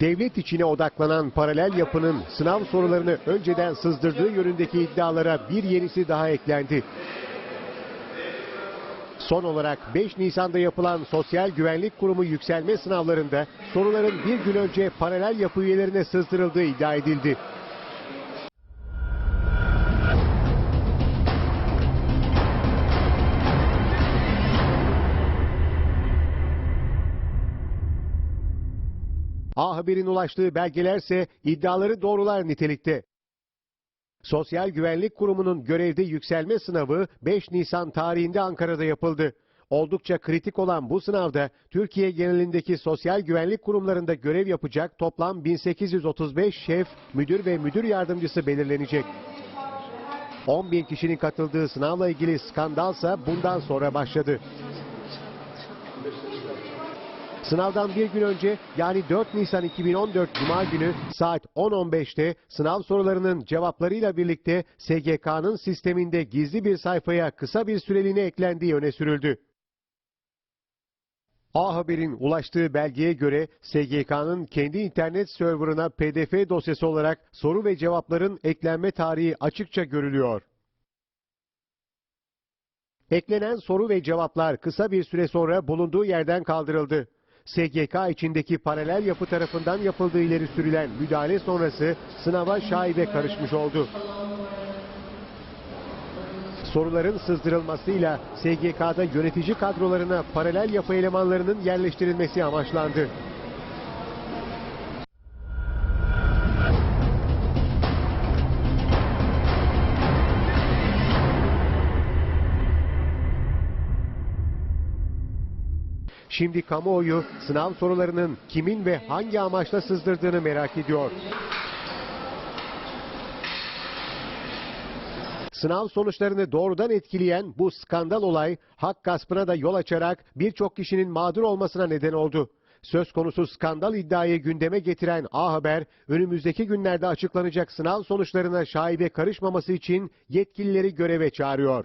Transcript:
Devlet içine odaklanan paralel yapının sınav sorularını önceden sızdırdığı yönündeki iddialara bir yenisi daha eklendi. Son olarak 5 Nisan'da yapılan Sosyal Güvenlik Kurumu yükselme sınavlarında soruların bir gün önce paralel yapı üyelerine sızdırıldığı iddia edildi. A Haber'in ulaştığı belgelerse iddiaları doğrular nitelikte. Sosyal Güvenlik Kurumu'nun görevde yükselme sınavı 5 Nisan tarihinde Ankara'da yapıldı. Oldukça kritik olan bu sınavda Türkiye genelindeki sosyal güvenlik kurumlarında görev yapacak toplam 1835 şef, müdür ve müdür yardımcısı belirlenecek. 10 bin kişinin katıldığı sınavla ilgili skandalsa bundan sonra başladı. Sınavdan bir gün önce yani 4 Nisan 2014 Cuma günü saat 10.15'te sınav sorularının cevaplarıyla birlikte SGK'nın sisteminde gizli bir sayfaya kısa bir süreliğine eklendiği öne sürüldü. A Haber'in ulaştığı belgeye göre SGK'nın kendi internet serverına PDF dosyası olarak soru ve cevapların eklenme tarihi açıkça görülüyor. Eklenen soru ve cevaplar kısa bir süre sonra bulunduğu yerden kaldırıldı. SGK içindeki paralel yapı tarafından yapıldığı ileri sürülen müdahale sonrası sınava şaibe karışmış oldu. Soruların sızdırılmasıyla SGK'da yönetici kadrolarına paralel yapı elemanlarının yerleştirilmesi amaçlandı. Şimdi kamuoyu sınav sorularının kimin ve hangi amaçla sızdırdığını merak ediyor. Sınav sonuçlarını doğrudan etkileyen bu skandal olay hak gaspına da yol açarak birçok kişinin mağdur olmasına neden oldu. Söz konusu skandal iddiayı gündeme getiren A Haber, önümüzdeki günlerde açıklanacak sınav sonuçlarına şaibe karışmaması için yetkilileri göreve çağırıyor.